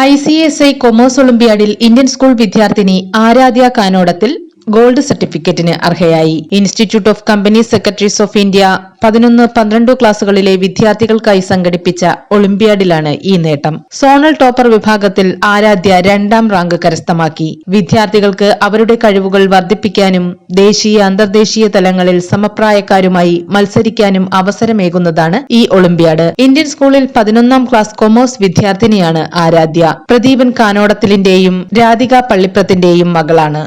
I C S I commerce ഒളിമ്പ്യാഡിൽ Indian school വിദ്യാർത്ഥിനി Aradhya Kanodathil gold സർട്ടിഫിക്കറ്റിന് അർഹയായി. Institute of company secretaries of India പതിനൊന്ന് പന്ത്രണ്ട് ക്ലാസുകളിലെ വിദ്യാർത്ഥികൾക്കായി സംഘടിപ്പിച്ച ഒളിമ്പ്യാഡിലാണ് ഈ നേട്ടം. സോണൽ ടോപ്പർ വിഭാഗത്തിൽ ആരാധ്യ രണ്ടാം റാങ്ക് കരസ്ഥമാക്കി. വിദ്യാർത്ഥികൾക്ക് അവരുടെ കഴിവുകൾ വർദ്ധിപ്പിക്കാനും ദേശീയ അന്തർദേശീയ തലങ്ങളിൽ സമപ്രായക്കാരുമായി മത്സരിക്കാനും അവസരമേകുന്നതാണ് ഈ ഒളിമ്പ്യാഡ്. ഇന്ത്യൻ സ്കൂളിൽ പതിനൊന്നാം ക്ലാസ് കൊമേഴ്സ് വിദ്യാർത്ഥിനിയാണ് ആരാധ്യ. പ്രദീപൻ കാനോടത്തിലിന്റെയും രാധിക പള്ളിപ്രത്തിന്റെയും മകളാണ്.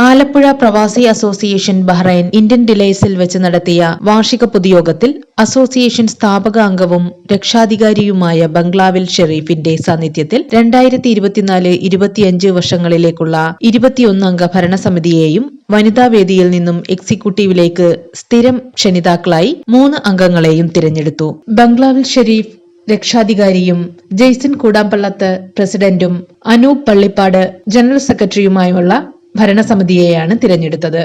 ആലപ്പുഴ പ്രവാസി അസോസിയേഷൻ ബഹ്റൈൻ ഇന്ത്യൻ ഡിലൈസിൽ വെച്ച് നടത്തിയ വാർഷിക പൊതുയോഗത്തിൽ അസോസിയേഷൻ സ്ഥാപക അംഗവും രക്ഷാധികാരിയുമായ ബംഗ്ലാവിൽ ഷെറീഫിന്റെ സാന്നിധ്യത്തിൽ രണ്ടായിരത്തി ഇരുപത്തിനാല് ഇരുപത്തിയഞ്ച് വർഷങ്ങളിലേക്കുള്ള ഇരുപത്തിയൊന്നംഗ ഭരണസമിതിയെയും വനിതാവേദിയിൽ നിന്നും എക്സിക്യൂട്ടീവിലേക്ക് സ്ഥിരം ക്ഷണിതാക്കളായി മൂന്ന് അംഗങ്ങളെയും തിരഞ്ഞെടുത്തു. ബംഗ്ലാവിൽ ഷെരീഫ് രക്ഷാധികാരിയും ജെയ്സൺ കൂടാമ്പള്ളത്ത് പ്രസിഡന്റും അനൂപ് പള്ളിപ്പാട് ജനറൽ സെക്രട്ടറിയുമായുള്ള ഭരണസമിതിയെയാണ് തിരഞ്ഞെടുത്തത്.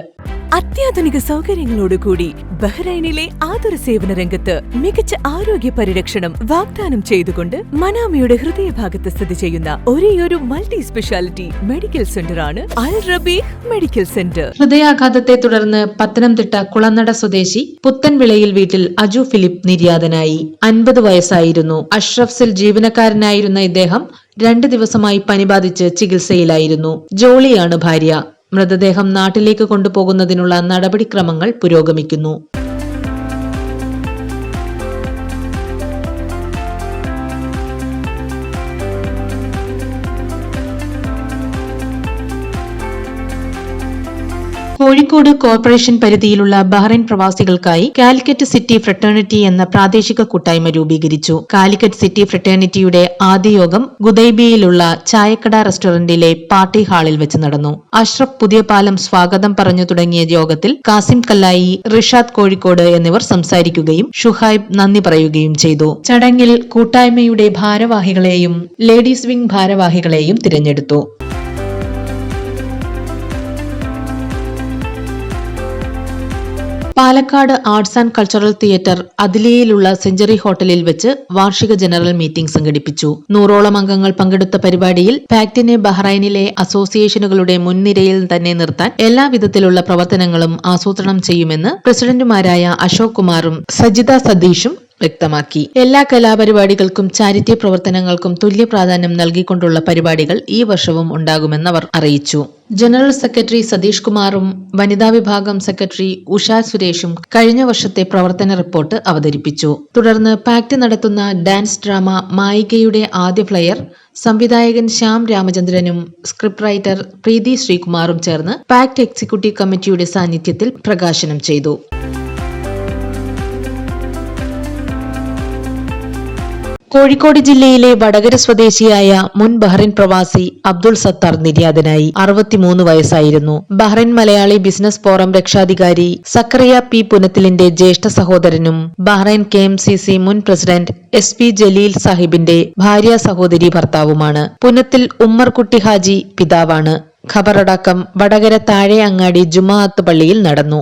അത്യാധുനിക സൗകര്യങ്ങളോട് കൂടി ബഹ്റൈനിലെ ആതുര സേവന രംഗത്ത് മികച്ച ആരോഗ്യ പരിരക്ഷണം വാഗ്ദാനം ചെയ്തുകൊണ്ട് മനാമയുടെ ഹൃദയഭാഗത്ത് സ്ഥിതി ചെയ്യുന്ന ഒരേയൊരു മൾട്ടി സ്പെഷ്യാലിറ്റി മെഡിക്കൽ സെന്ററാണ് അൽ റബീഹ് മെഡിക്കൽ സെന്റർ. ഹൃദയാഘാതത്തെ തുടർന്ന് പത്തനംതിട്ട കുളനട സ്വദേശി പുത്തൻവിളയിൽ വീട്ടിൽ അജു ഫിലിപ്പ് നിര്യാതനായി. അൻപത് വയസ്സായിരുന്നു. അഷ്റഫ്സിൽ ജീവനക്കാരനായിരുന്ന ഇദ്ദേഹം രണ്ട് ദിവസമായി പനി ബാധിച്ച് ചികിത്സയിലായിരുന്നു. ജോളിയാണ് ഭാര്യ. മൃതദേഹം നാട്ടിലേക്ക് കൊണ്ടുപോകുന്നതിനുള്ള നടപടിക്രമങ്ങൾ പുരോഗമിക്കുന്നു. കോഴിക്കോട് കോർപ്പറേഷൻ പരിധിയിലുള്ള ബഹ്റൈൻ പ്രവാസികൾക്കായി കാലിക്കറ്റ് സിറ്റി ഫ്രട്ടേണിറ്റി എന്ന പ്രാദേശിക കൂട്ടായ്മ രൂപീകരിച്ചു. കാലിക്കറ്റ് സിറ്റി ഫ്രട്ടേണിറ്റിയുടെ ആദ്യ യോഗം ഗുദൈബിയയിലുള്ള ചായക്കട റെസ്റ്റോറന്റിലെ പാർട്ടി ഹാളിൽ വെച്ച് നടന്നു. അഷ്റഫ് പുതിയ പാലം സ്വാഗതം പറഞ്ഞു തുടങ്ങിയ യോഗത്തിൽ കാസിം കല്ലായി റിഷാദ് കോഴിക്കോട് എന്നിവർ സംസാരിക്കുകയും ഷുഹൈബ് നന്ദി പറയുകയും ചെയ്തു. ചടങ്ങിൽ കൂട്ടായ്മയുടെ ഭാരവാഹികളെയും ലേഡീസ് വിംഗ് ഭാരവാഹികളെയും തിരഞ്ഞെടുത്തു. Palakkad arts and cultural theatre അതിലേയിലുള്ള century ഹോട്ടലിൽ വെച്ച് വാർഷിക ജനറൽ മീറ്റിംഗ് സംഘടിപ്പിച്ചു. നൂറോളം അംഗങ്ങൾ പങ്കെടുത്ത പരിപാടിയിൽ പാക്ടിനെ ബഹ്റൈനിലെ അസോസിയേഷനുകളുടെ മുൻനിരയിൽ തന്നെ നിർത്താൻ എല്ലാവിധത്തിലുള്ള പ്രവർത്തനങ്ങളും ആസൂത്രണം ചെയ്യുമെന്ന് പ്രസിഡന്റുമാരായ അശോക് കുമാറും സജിത സതീഷും വ്യക്തമാക്കി. എല്ലാ കലാപരിപാടികൾക്കും ചാരിറ്റി പ്രവർത്തനങ്ങൾക്കും തുല്യ പ്രാധാന്യം നൽകിക്കൊണ്ടുള്ള പരിപാടികൾ ഈ വർഷവും ഉണ്ടാകുമെന്നവർ അറിയിച്ചു. ജനറൽ സെക്രട്ടറി സതീഷ് കുമാറും വനിതാ വിഭാഗം സെക്രട്ടറി ഉഷ സുരേഷും കഴിഞ്ഞ വർഷത്തെ പ്രവർത്തന റിപ്പോർട്ട് അവതരിപ്പിച്ചു. തുടർന്ന് പാക്ട് നടത്തുന്ന ഡാൻസ് ഡ്രാമ മായികയുടെ ആദ്യ ഫ്ലയർ സംവിധായകൻ ശ്യാം രാമചന്ദ്രനും സ്ക്രിപ്റ്റ് റൈറ്റർ പ്രീതി ശ്രീകുമാറും ചേർന്ന് പാക്ട് എക്സിക്യൂട്ടീവ് കമ്മിറ്റിയുടെ സാന്നിധ്യത്തിൽ പ്രകാശനം ചെയ്തു. കോഴിക്കോട് ജില്ലയിലെ വടകര സ്വദേശിയായ മുൻ ബഹ്റൈൻ പ്രവാസി അബ്ദുൾ സത്താർ നിര്യാതനായി. അറുപത്തിമൂന്ന് വയസ്സായിരുന്നു. ബഹ്റൈൻ മലയാളി ബിസിനസ് ഫോറം രക്ഷാധികാരി സക്കറിയ പി പുനത്തിലിന്റെ ജ്യേഷ്ഠ സഹോദരനും Bahrain K M C C മുൻ പ്രസിഡന്റ് എസ് പി ജലീൽ സാഹിബിന്റെ ഭാര്യ സഹോദരി ഭർത്താവുമാണ്. പുനത്തിൽ ഉമ്മർകുട്ടി ഹാജി പിതാവാണ്. ഖബറടക്കം വടകര താഴെ അങ്ങാടി ജുമാഅത്ത് പള്ളിയിൽ നടന്നു.